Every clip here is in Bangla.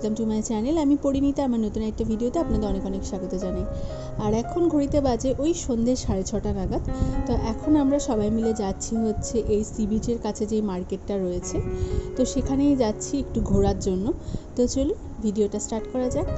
ওয়েলকাম টু মাই চ্যানেল আমি পরিণীতা, আমার নতুন একটা ভিডিওতে আপনাদের অনেক অনেক স্বাগত জানাই। আর এখন ঘড়িতে বাজে ওই সন্ধ্যে সাড়ে ছটা নাগাদ। তো এখন আমরা সবাই মিলে যাচ্ছি হচ্ছে এই সি বিচের কাছে যে মার্কেটটা রয়েছে। তো সেখানেই যাচ্ছি একটু ঘোরার জন্য। তো চলুন, ভিডিওটা স্টার্ট করা যাক।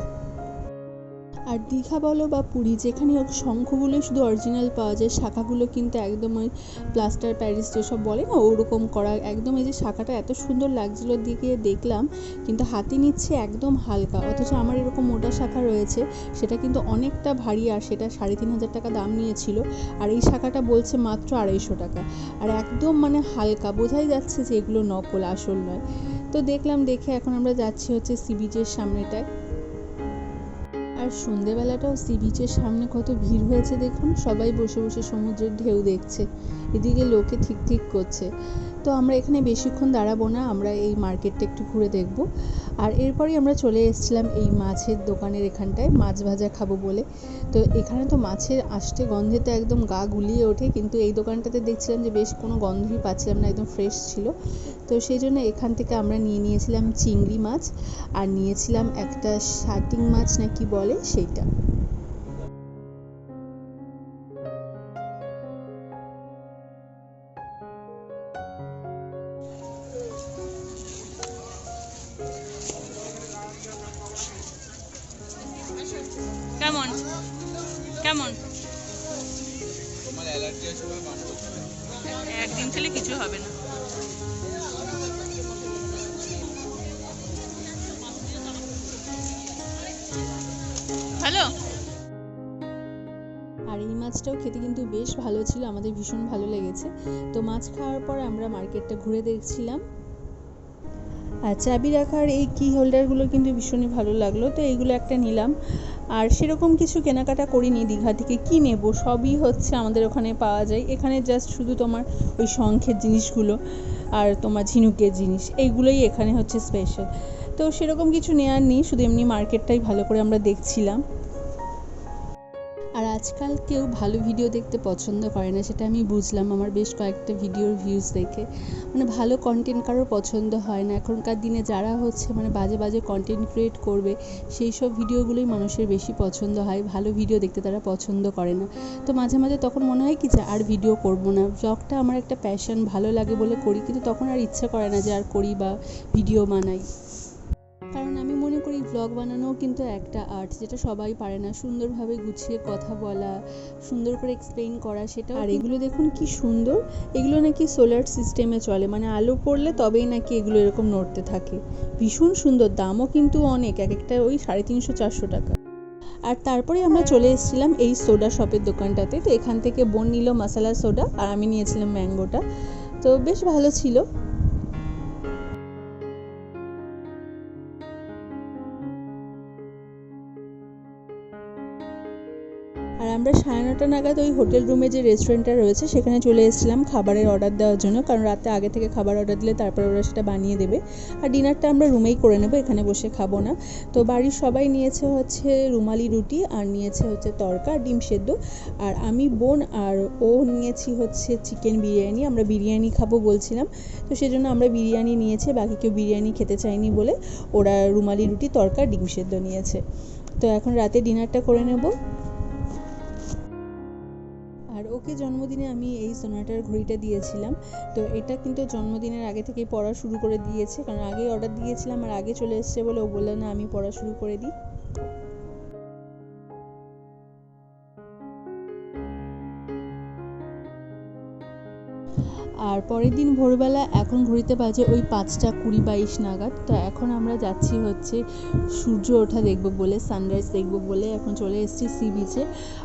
আর দীঘা বলো বা পুরী যেখানে হোক শঙ্খগুলো শুধু অরিজিনাল পাওয়া যায়। শাখাগুলো কিন্তু একদম ওই প্লাস্টার প্যারিস যেসব বলে না, ওরকম করা। একদম এই যে শাখাটা এত সুন্দর লাগছিল দিকে দেখলাম, কিন্তু হাতে নিচ্ছে একদম হালকা। অথচ আমার এরকম মোটা শাখা রয়েছে, সেটা কিন্তু অনেকটা ভারী আর সেটা সাড়ে তিন হাজার টাকা দাম নিয়েছিল। আর এই শাখাটা বলছে মাত্র আড়াইশো টাকা। আর একদম মানে হালকা, বোঝাই যাচ্ছে যে এগুলো নকল, আসল নয়। তো দেখলাম, দেখে এখন আমরা যাচ্ছি হচ্ছে সি বিচের সামনেটায়। আর সন্ধেবেলাটাও সি বিচের সামনে কত ভিড় হয়েছে দেখুন। সবাই বসে বসে সমুদ্রের ঢেউ দেখছে। এদিকে লোকে ঠিক ঠিক করছে। তো আমরা এখানে বেশিক্ষণ দাঁড়াবো না, আমরা এই মার্কেটটা একটু ঘুরে দেখব। আর এরপরই আমরা চলে এসেছিলাম এই মাছের দোকানের এখানটায়, মাছ ভাজা খাব বলে। তো এখানে তো মাছের আষ্টে গন্ধে তো একদম গা গুলিয়ে ওঠে, কিন্তু এই দোকানটাতে দেখছিলাম যে বেশ কোনো গন্ধই পাচ্ছিলাম না, একদম ফ্রেশ ছিল। তো সেই জন্য এখান থেকে আমরা নিয়ে নিয়েছিলাম চিংড়ি মাছ, আর নিয়েছিলাম একটা শাটিং মাছ না কি বলে সেইটা। কেমন? কেমন? একদিন খেলে কিছু হবে না। হ্যালো? আর এই মাছটাও খেতে কিন্তু বেশ ভালো ছিল, আমাদের ভীষণ ভালো লেগেছে। তো মাছ খাওয়ার পর আমরা মার্কেটটা ঘুরে দেখছিলাম। আর চাবি রাখার এই কি হোল্ডারগুলো কিন্তু ভীষণই ভালো লাগল। তো এইগুলো একটা নিলাম। আর সেরকম কিছু কেনাকাটা করিনি দীঘা থেকে। কী নেব? সবই হচ্ছে আমাদের ওখানে পাওয়া যায়। এখানে জাস্ট শুধু তোমার ওই শঙ্খের জিনিসগুলো আর তোমার ঝিনুকের জিনিস। এইগুলোই এখানে হচ্ছে স্পেশাল তো সেরকম কিছু নেওয়ার নেই। শুধু এমনি মার্কেটটাই ভালো করে আমরা দেখছিলাম। আজকাল কেউ ভালো ভিডিও দেখতে পছন্দ করে না, সেটা আমি বুঝলাম আমার বেশ কয়েকটা ভিডিওর ভিউজ দেখে। মানে ভালো কন্টেন্ট কারোর পছন্দ হয় না। এখনকার দিনে যারা হচ্ছে মানে বাজে বাজে কন্টেন্ট ক্রিয়েট করবে, সেই সব ভিডিওগুলোই মানুষের বেশি পছন্দ হয়। ভালো ভিডিও দেখতে তারা পছন্দ করে না। তো মাঝে মাঝে তখন মনে হয় কি যে আর ভিডিও করব না। ব্লগটা আমার একটা প্যাশন ভালো লাগে বলে করি, কিন্তু তখন আর ইচ্ছা করে না যে আর করি বা ভিডিও বানাই। কারণ আমি করি ব্লগ বানানোও কিন্তু একটা আর্ট যেটা সবাই পারে না। সুন্দরভাবে গুছিয়ে কথা বলা সুন্দর করে এক্সপ্লেইন করা সেটা আর এগুলো দেখুন কি সুন্দর। এগুলো নাকি সোলার সিস্টেমে চলে মানে আলো পড়লে তবেই নাকি এগুলো এরকম নড়তে থাকে। ভীষণ সুন্দর দামও কিন্তু অনেক এক একটা ওই সাড়ে তিনশো চারশো টাকা। আর তারপরে আমরা চলে এসেছিলাম এই সোডা শপের দোকানটাতে। তো এখান থেকে বোন নিল মশলা সোডা আর আমি নিয়েছিলাম ম্যাঙ্গোটা তো বেশ ভালো ছিল। আর আমরা সাড়ে নটা নাগাদ ওই হোটেল রুমে যে রেস্টুরেন্টটা রয়েছে, সেখানে চলে এসেছিলাম খাবারের অর্ডার দেওয়ার জন্য। কারণ রাতে আগে থেকে খাবার অর্ডার দিলে তারপরে ওরা সেটা বানিয়ে দেবে। আর ডিনারটা আমরা রুমেই করে নেব, এখানে বসে খাব না। তো বাড়ির সবাই নিয়েছে হচ্ছে রুমালি রুটি আর নিয়েছে হচ্ছে তরকা, ডিম সেদ্ধ। আর আমি, বোন আর ও নিয়েছি হচ্ছে চিকেন বিরিয়ানি। আমরা বিরিয়ানি খাব বলছিলাম। তো সেজন্য আমরা বিরিয়ানি নিয়েছে, বাকি কেউ বিরিয়ানি খেতে চায়নি বলে ওরা রুমালি রুটি, তরকা, ডিম সেদ্ধ নিয়েছে। তো এখন রাতে ডিনারটা করে নেব। ওকে জন্মদিনে আমি এই সোনাটার ঘড়িটা দিয়েছিলাম। তো এটা কিন্তু জন্মদিনের আগে থেকেই পড়া শুরু করে দিয়েছে। কারণ আগেই অর্ডার দিয়েছিলাম আর আগে চলে এসছে বলে ও বলল, না, আমি পড়া শুরু করে দিই। আর পরের দিন ভোরবেলা এখন ঘড়িতে বাজে ওই পাঁচটা কুড়ি বাইশ নাগাদ। তো এখন আমরা যাচ্ছি হচ্ছে সূর্য ওঠা দেখব বলে সানরাইজ দেখব বলে এখন চলে এসেছি সি বিচে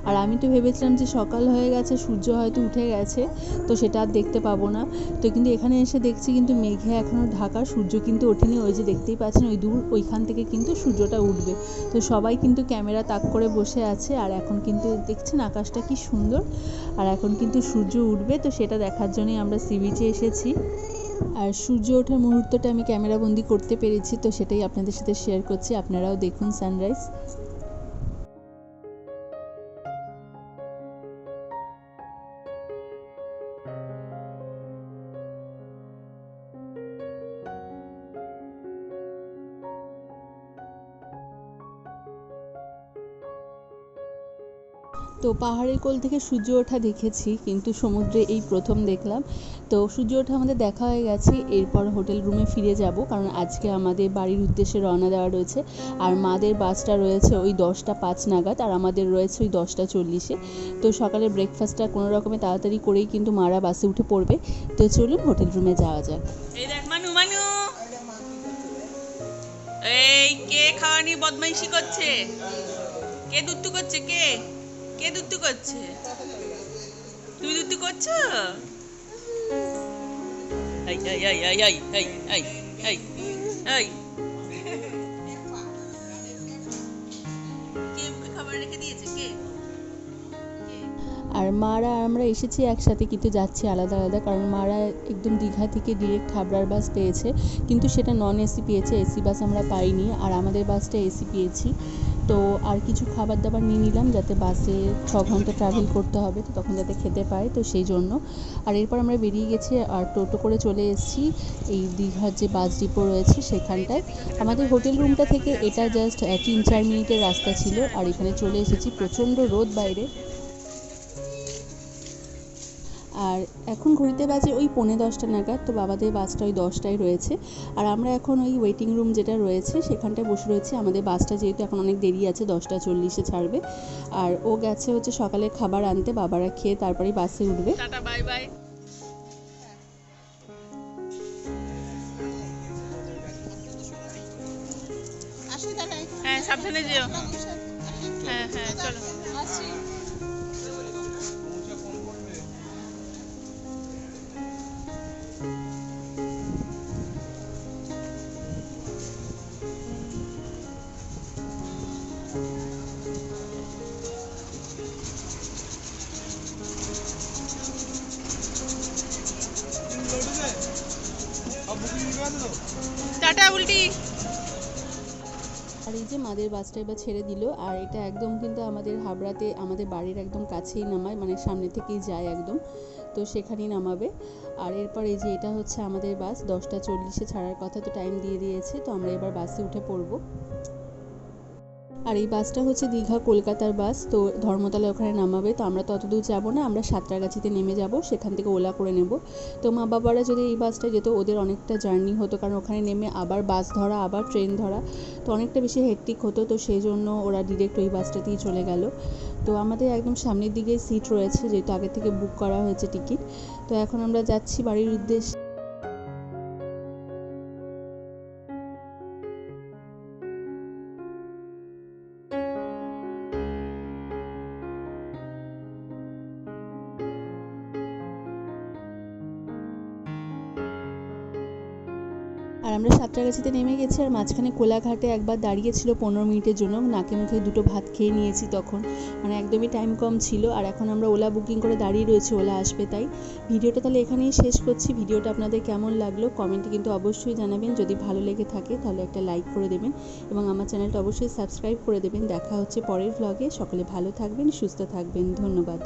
আর আমি তো ভেবেছিলাম যে সকাল হয়ে গেছে, সূর্য হয়তো উঠে গেছে, তো সেটা আর দেখতে পাবো না। তো কিন্তু এখানে এসে দেখছি কিন্তু মেঘে এখনও ঢাকা, সূর্য কিন্তু ওঠেনি। ওই যে দেখতেই পাচ্ছেন, ওই দূর ওইখান থেকে কিন্তু সূর্যটা উঠবে। তো সবাই কিন্তু ক্যামেরা তাক করে বসে আছে, আর এখন কিন্তু দেখছেন আকাশটা কি সুন্দর। আর এখন কিন্তু সূর্য উঠবে, তো সেটা দেখার জন্যই আমরা সি বিচে এসেছি। আর সূর্য ওঠার মুহূর্তটা আমি ক্যামেরাবন্দি করতে পেরেছি, তো সেটাই আপনাদের সাথে শেয়ার করছি। আপনারাও দেখুন সানরাইজ তো পাহাড়ের কোল থেকে সূর্য ওঠা দেখেছি, কিন্তু সমুদ্রে এই প্রথম দেখলাম। তো সূর্য ওঠা আমাদের দেখা হয়ে গেছে, এরপর হোটেল রুমে ফিরে যাব, কারণ আজকে আমাদের বাড়ির উদ্দেশ্যে রওনা দেওয়া রয়েছে। আর মাদের বাসটা রয়েছে ওই দশটা পাঁচ নাগাদ, আর আমাদের রয়েছে ওই দশটা চল্লিশে। তো সকালে ব্রেকফাস্টটা কোনো রকমে তাড়াতাড়ি করেই কিন্তু মারা বাসে উঠে পড়বে। তো চলুন হোটেল রুমে যাওয়া যাক। এই কে খাওয়ানি বদমাইশি করছে? কে দুত্তু করছে কে? কে দুত্তু করছে? তুমি দুত্তু করছ? আর মারা, আমরা এসেছি একসাথে, কিন্তু যাচ্ছি আলাদা আলাদা, কারণ মারা একদম দীঘা থেকে ডিরেক্ট হাবড়ার বাস পেয়েছে, কিন্তু সেটা নন এসি পেয়েছে এসি বাস আমরা পাইনি, আর আমাদের বাসটা এসি পেয়েছি। তো আর কিছু খাবার দাবার নিয়ে নিলাম যাতে বাসে ছ ঘণ্টা ট্রাভেল করতে হবে, তো তখন যাতে খেতে পায়, তো সেই জন্য। আর এরপর আমরা বেরিয়ে গেছি আর টোটো করে চলে এসেছি এই দীঘার যে বাস ডিপো রয়েছে সেখানটায়। আমাদের হোটেল রুমটা থেকে এটা জাস্ট তিন চার মিনিটের রাস্তা ছিল। আর এখানে চলে এসেছি প্রচণ্ড রোদ বাইরে। আর এখন ঘড়িতে বাজে ওই পৌনে দশটা নাগাদ তো বাবাদের বাসটা ওই দশটায় রয়েছে। আর আমরা এখন ওই ওয়েটিং রুম যেটা রয়েছে সেখানটায় বসে রয়েছি। আমাদের বাসটা যেহেতু এখন অনেক দেরি আছে দশটা চল্লিশে ছাড়বে। আর ও গেছে হচ্ছে সকালে খাবার আনতে বাবারা খেয়ে তারপরেই বাসে উঠবে। টাটা বাই বাই হ্যাঁ সাবধানে যেও। হ্যাঁ হ্যাঁ চলো। টাটা, উল্টি। আর এই যে মাদের বাসটা এবার ছেড়ে দিল, আর এটা একদম কিন্তু আমাদের হাবড়াতে, আমাদের বাড়ির একদম কাছেই নামায় মানে সামনে থেকেই যায় একদম, তো সেখানেই নামাবে। আর এরপর এই যে এটা হচ্ছে আমাদের বাস, দশটা চল্লিশে ছাড়ার কথা তো টাইম দিয়ে দিয়েছে, তো আমরা এবার বাসে উঠে পড়ব। আর এই বাসটা হচ্ছে দীঘা কলকাতার বাস, তো ধর্মতলা ওখানে নামাবে, তো আমরা তত দূর যাব না, আমরা সাঁতরাগাছিতে নেমে যাব, সেখান থেকে ওলা করে নেব। তো মা বাবারা যদি এই বাসটা যেত, ওদের অনেকটা জার্নি হতো, কারণ ওখানে নেমে আবার বাস ধরা, আবার ট্রেন ধরা, তো অনেকটা বেশি হেক্টিক হতো, তো সেই জন্য ওরা ডিরেক্ট ওই বাসটাতেই চলে গেল। তো আমাদের একদম সামনের দিকে সিট রয়েছে, যেহেতু আগে থেকে বুক করা হয়েছে টিকিট তো এখন আমরা যাচ্ছি বাড়ির উদ্দেশ্যে। আর আমরা সাঁতরাগাছিতে নেমে গেছি আর মাঝখানে কোলাঘাটে একবার দাঁড়িয়েছিল পনেরো মিনিটের জন্য। নাকে মুখে দুটো ভাত খেয়ে নিয়েছি তখন। মানে একদমই টাইম কম ছিল আর এখন আমরা ওলা বুকিং করে দাঁড়িয়ে রয়েছি, ওলা আসবে তাই। ভিডিওটা তাহলে এখানেই শেষ করছি। ভিডিওটা আপনাদের কেমন লাগল কমেন্টে কিন্তু অবশ্যই জানাবেন। যদি ভালো লেগে থাকে তাহলে একটা লাইক করে দেবেন এবং আমার চ্যানেলটা অবশ্যই সাবস্ক্রাইব করে দেবেন। দেখা হচ্ছে পরের ভ্লগে সকলে ভালো থাকবেন, সুস্থ থাকবেন। ধন্যবাদ।